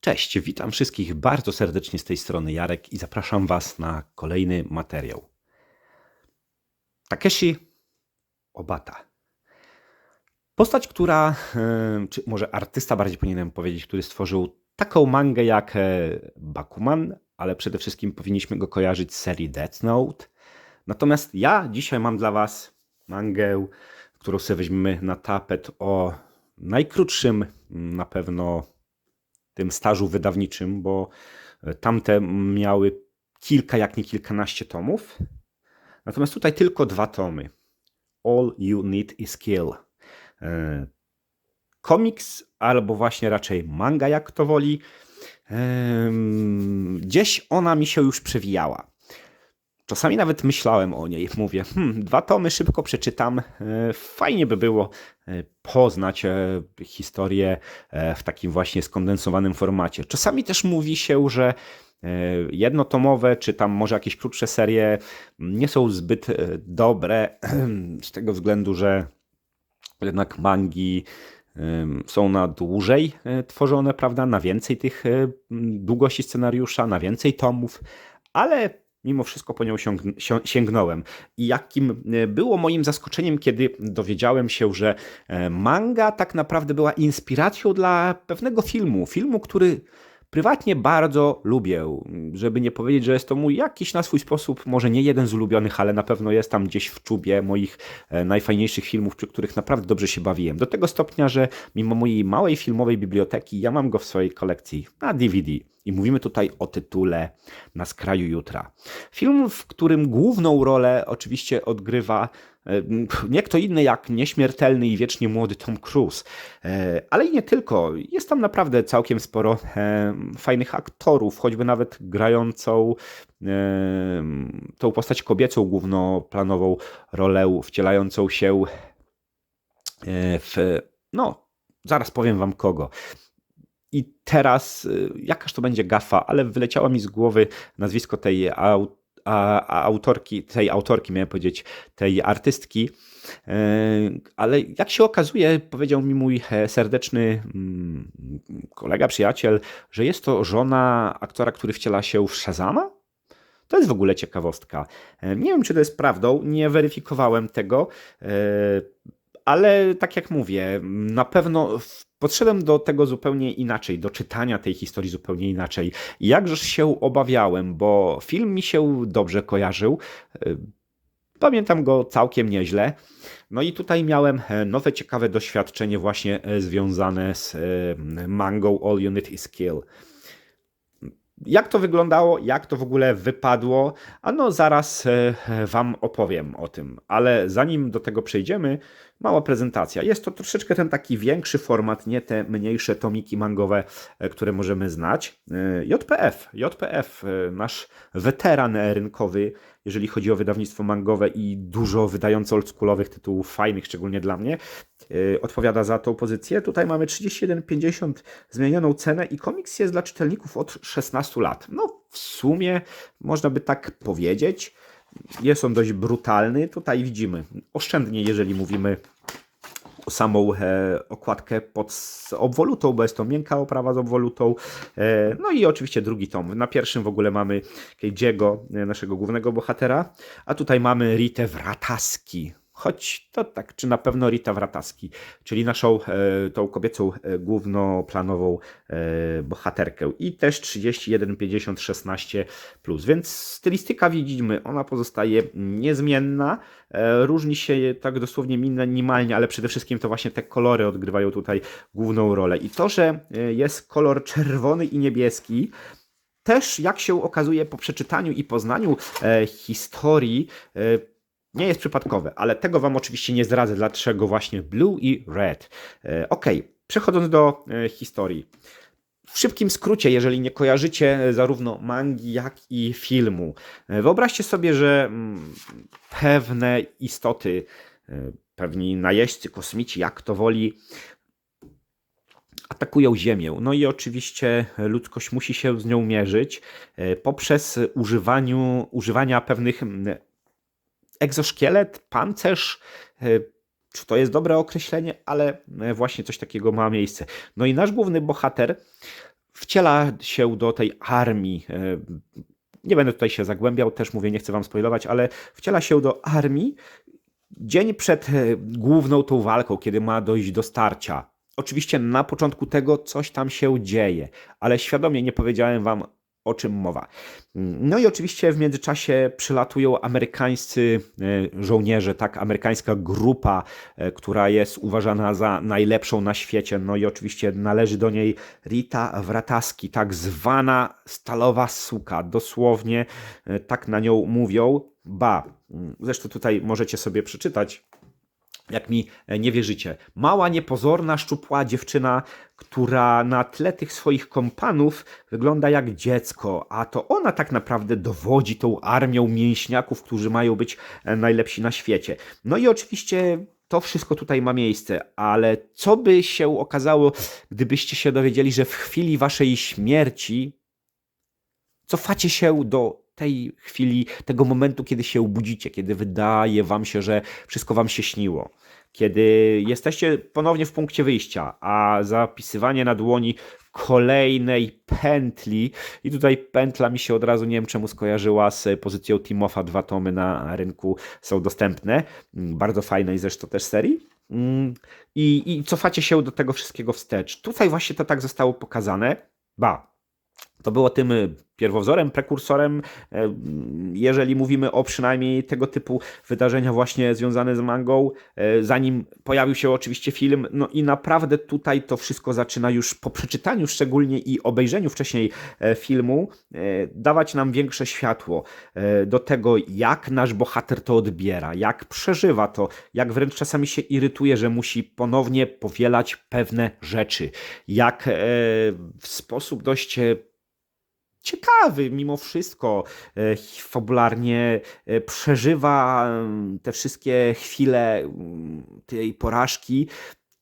Cześć, witam wszystkich bardzo serdecznie z tej strony Jarek i zapraszam Was na kolejny materiał. Takeshi Obata. Postać, która, e, czy może artysta bardziej powinienem powiedzieć, który stworzył taką mangę jak e, Bakuman, ale przede wszystkim powinniśmy go kojarzyć z serii Death Note. Natomiast ja dzisiaj mam dla Was mangę, którą sobie weźmiemy na tapet o najkrótszym na pewno tym stażu wydawniczym, bo e, tamte miały kilka, jak nie kilkanaście tomów. Natomiast tutaj tylko dwa tomy. All You Need Is Kill. E, komiks, albo właśnie raczej manga, jak kto woli. Gdzieś ona mi się już przewijała. Czasami nawet myślałem o niej. Mówię, hmm, dwa tomy szybko przeczytam. E, fajnie by było e, poznać e, historię w takim właśnie skondensowanym formacie. Czasami też mówi się, że jednotomowe, czy tam może jakieś krótsze serie nie są zbyt dobre z tego względu, że jednak mangi są na dłużej tworzone, prawda, na więcej tych długości scenariusza, na więcej tomów, ale mimo wszystko po nią sięgnąłem. I jakim e, było moim zaskoczeniem, kiedy dowiedziałem się, że e, manga tak naprawdę była inspiracją dla pewnego filmu. Filmu, który prywatnie bardzo lubię. Żeby nie powiedzieć, że jest to mój jakiś na swój sposób, może nie jeden z ulubionych, ale na pewno jest tam gdzieś w czubie moich e, najfajniejszych filmów, przy których naprawdę dobrze się bawiłem. Do tego stopnia, że mimo mojej małej filmowej biblioteki, ja mam go w swojej kolekcji na DVD. I mówimy tutaj o tytule Na skraju jutra. Film, w którym główną rolę oczywiście odgrywa nie kto inny jak nieśmiertelny i wiecznie młody Tom Cruise. E, ale i nie tylko. Jest tam naprawdę całkiem sporo e, fajnych aktorów, choćby nawet grającą tą postać kobiecą głównoplanową rolę wcielającą się w no, zaraz powiem wam kogo. I teraz, jakaż to będzie gafa, ale wyleciało mi z głowy nazwisko tej autorki, tej autorki, miałem powiedzieć, tej artystki. E, ale jak się okazuje, powiedział mi mój e, serdeczny mm, kolega, przyjaciel, że jest to żona aktora, który wciela się w Shazama? To jest w ogóle ciekawostka. E, nie wiem, czy to jest prawdą, nie weryfikowałem tego, ale tak jak mówię, na pewno podszedłem do tego zupełnie inaczej, do czytania tej historii zupełnie inaczej. Jakżeż się obawiałem, bo film mi się dobrze kojarzył. E, pamiętam go całkiem nieźle. No i tutaj miałem e, nowe, ciekawe doświadczenie właśnie e, związane z mangą All Unit is Kill. Jak to wyglądało, jak to w ogóle wypadło, ano zaraz Wam opowiem o tym. Ale zanim do tego przejdziemy, mała prezentacja. Jest to troszeczkę ten taki większy format, nie te mniejsze tomiki mangowe, e, które możemy znać. E, JPF, JPF, e, nasz weteran rynkowy, jeżeli chodzi o wydawnictwo mangowe i dużo wydające oldschoolowych tytułów fajnych, szczególnie dla mnie, odpowiada za tą pozycję. Tutaj mamy 31,50 zmienioną cenę i komiks jest dla czytelników od 16 lat. No, w sumie można by tak powiedzieć. Jest on dość brutalny. Tutaj widzimy oszczędnie, jeżeli mówimy o samą e, okładkę pod obwolutą, bo jest to miękka oprawa z obwolutą. E, no i oczywiście drugi tom. Na pierwszym w ogóle mamy Keijiego, e, naszego głównego bohatera, a tutaj mamy Ritę Wrataski. Choć to tak, czy na pewno Rita Wrataski, czyli naszą e, tą kobiecą e, głównoplanową e, bohaterkę. I też 31, 50, 16 plus. Więc stylistyka widzimy, ona pozostaje niezmienna. Różni się tak dosłownie minimalnie, ale przede wszystkim to właśnie te kolory odgrywają tutaj główną rolę. I to, że jest kolor czerwony i niebieski, też jak się okazuje po przeczytaniu i poznaniu historii, nie jest przypadkowe, ale tego Wam oczywiście nie zdradzę, dlaczego właśnie Blue i Red. E, ok, przechodząc do e, historii. W szybkim skrócie, jeżeli nie kojarzycie e, zarówno mangi, jak i filmu, wyobraźcie sobie, że mm, pewne istoty, pewni najeźdźcy, kosmici, jak to woli, atakują Ziemię. No i oczywiście ludzkość musi się z nią mierzyć poprzez używaniu, używania pewnych egzoszkielet, pancerz, e, czy to jest dobre określenie, ale e, właśnie coś takiego ma miejsce. No i nasz główny bohater wciela się do tej armii. Nie będę tutaj się zagłębiał, też mówię, nie chcę wam spoilować, ale wciela się do armii dzień przed główną tą walką, kiedy ma dojść do starcia. Oczywiście na początku tego coś tam się dzieje, ale świadomie nie powiedziałem wam o czym mowa. No i oczywiście w międzyczasie przylatują amerykańscy e, żołnierze, tak, amerykańska grupa, e, która jest uważana za najlepszą na świecie. No i oczywiście należy do niej Rita Wrataski, tak zwana stalowa suka. Dosłownie e, tak na nią mówią. Ba, zresztą tutaj możecie sobie przeczytać jak mi e, nie wierzycie. Mała, niepozorna, szczupła dziewczyna, która na tle tych swoich kompanów wygląda jak dziecko, a to ona tak naprawdę dowodzi tą armią mięśniaków, którzy mają być e, najlepsi na świecie. No i oczywiście to wszystko tutaj ma miejsce, ale co by się okazało, gdybyście się dowiedzieli, że w chwili waszej śmierci cofacie się do tej chwili, tego momentu, kiedy się obudzicie, kiedy wydaje wam się, że wszystko wam się śniło. Kiedy jesteście ponownie w punkcie wyjścia, a zapisywanie na dłoni kolejnej pętli, i tutaj pętla mi się od razu, nie wiem czemu skojarzyła z pozycją Timofa, dwa tomy na rynku są dostępne, bardzo fajnej zresztą też serii. Mm, I, I cofacie się do tego wszystkiego wstecz. Tutaj właśnie to tak zostało pokazane. Ba, to było tym pierwowzorem, prekursorem, e, jeżeli mówimy o przynajmniej tego typu wydarzenia właśnie związane z mangą, e, zanim pojawił się oczywiście film, no i naprawdę tutaj to wszystko zaczyna już po przeczytaniu szczególnie i obejrzeniu wcześniej e, filmu dawać nam większe światło do tego, jak nasz bohater to odbiera, jak przeżywa to, jak wręcz czasami się irytuje, że musi ponownie powielać pewne rzeczy, jak w sposób dość ciekawy mimo wszystko. E, fabularnie e, przeżywa mm, te wszystkie chwile mm, tej porażki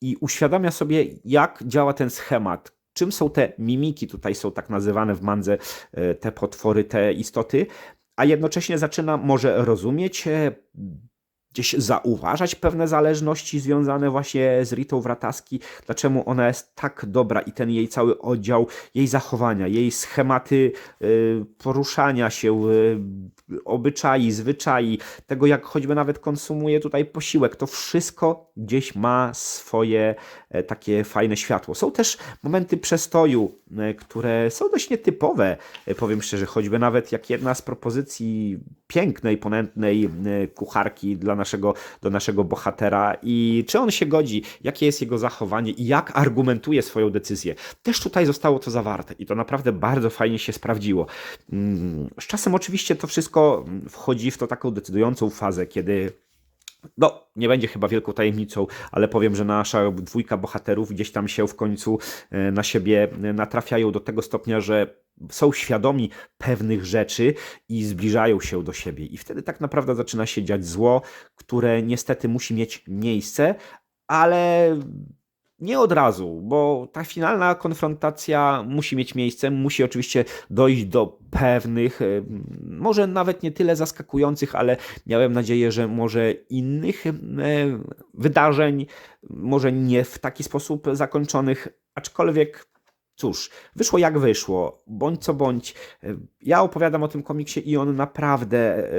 i uświadamia sobie, jak działa ten schemat. Czym są te mimiki, tutaj są tak nazywane w mandze e, te potwory, te istoty, a jednocześnie zaczyna może rozumieć gdzieś zauważać pewne zależności związane właśnie z Ritą Wrataski, dlaczego ona jest tak dobra i ten jej cały oddział, jej zachowania, jej schematy y, poruszania się, y, obyczai, zwyczai, tego jak choćby nawet konsumuje tutaj posiłek, to wszystko gdzieś ma swoje e, takie fajne światło. Są też momenty przestoju, e, które są dość nietypowe, e, powiem szczerze, choćby nawet jak jedna z propozycji pięknej, ponętnej kucharki dla naszego, do naszego bohatera i czy on się godzi, jakie jest jego zachowanie i jak argumentuje swoją decyzję. Też tutaj zostało to zawarte i to naprawdę bardzo fajnie się sprawdziło. Mm, z czasem oczywiście to wszystko wchodzi w to taką decydującą fazę, kiedy no, nie będzie chyba wielką tajemnicą, ale powiem, że nasza dwójka bohaterów gdzieś tam się w końcu e, na siebie e, natrafiają do tego stopnia, że są świadomi pewnych rzeczy i zbliżają się do siebie. I wtedy tak naprawdę zaczyna się dziać zło, które niestety musi mieć miejsce, ale nie od razu, bo ta finalna konfrontacja musi mieć miejsce, musi oczywiście dojść do pewnych, e, może nawet nie tyle zaskakujących, ale miałem nadzieję, że może innych e, wydarzeń, może nie w taki sposób zakończonych, aczkolwiek cóż, wyszło jak wyszło, bądź co bądź. E, ja opowiadam o tym komiksie i on naprawdę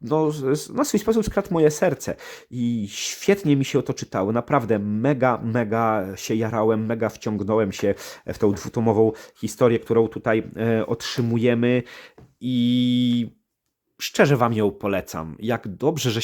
no, na swój sposób skradł moje serce i świetnie mi się to czytało. Naprawdę mega, mega się jarałem, mega wciągnąłem się w tą dwutomową historię, którą tutaj e, otrzymujemy i Szczerze Wam ją polecam. Jak dobrze, że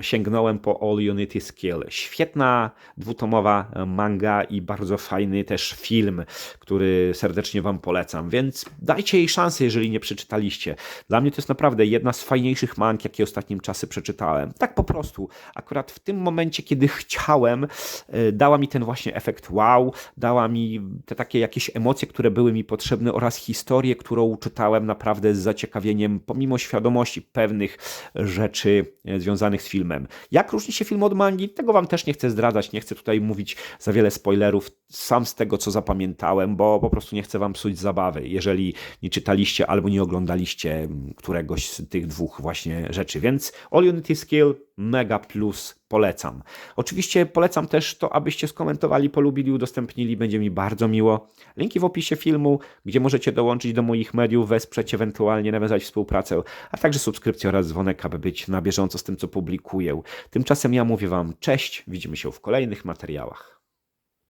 sięgnąłem po All Unity Skill. Świetna dwutomowa manga i bardzo fajny też film, który serdecznie Wam polecam. Więc dajcie jej szansę, jeżeli nie przeczytaliście. Dla mnie to jest naprawdę jedna z fajniejszych mang, jakie ostatnim czasy przeczytałem. Tak po prostu. Akurat w tym momencie, kiedy chciałem, e, dała mi ten właśnie efekt wow, dała mi te takie jakieś emocje, które były mi potrzebne oraz historię, którą czytałem naprawdę z zaciekawieniem, pomimo świadomości, pewnych rzeczy e, związanych z filmem. Jak różni się film od mangi? Tego wam też nie chcę zdradzać, nie chcę tutaj mówić za wiele spoilerów, sam z tego co zapamiętałem, bo po prostu nie chcę wam psuć zabawy, jeżeli nie czytaliście albo nie oglądaliście któregoś z tych dwóch właśnie rzeczy. Więc All Unity Skill mega plus polecam. Oczywiście polecam też to, abyście skomentowali, polubili, udostępnili, będzie mi bardzo miło. Linki w opisie filmu, gdzie możecie dołączyć do moich mediów, wesprzeć, ewentualnie nawiązać współpracę, a także subskrypcję oraz dzwonek, aby być na bieżąco z tym, co publikuję. Tymczasem ja mówię Wam cześć, widzimy się w kolejnych materiałach.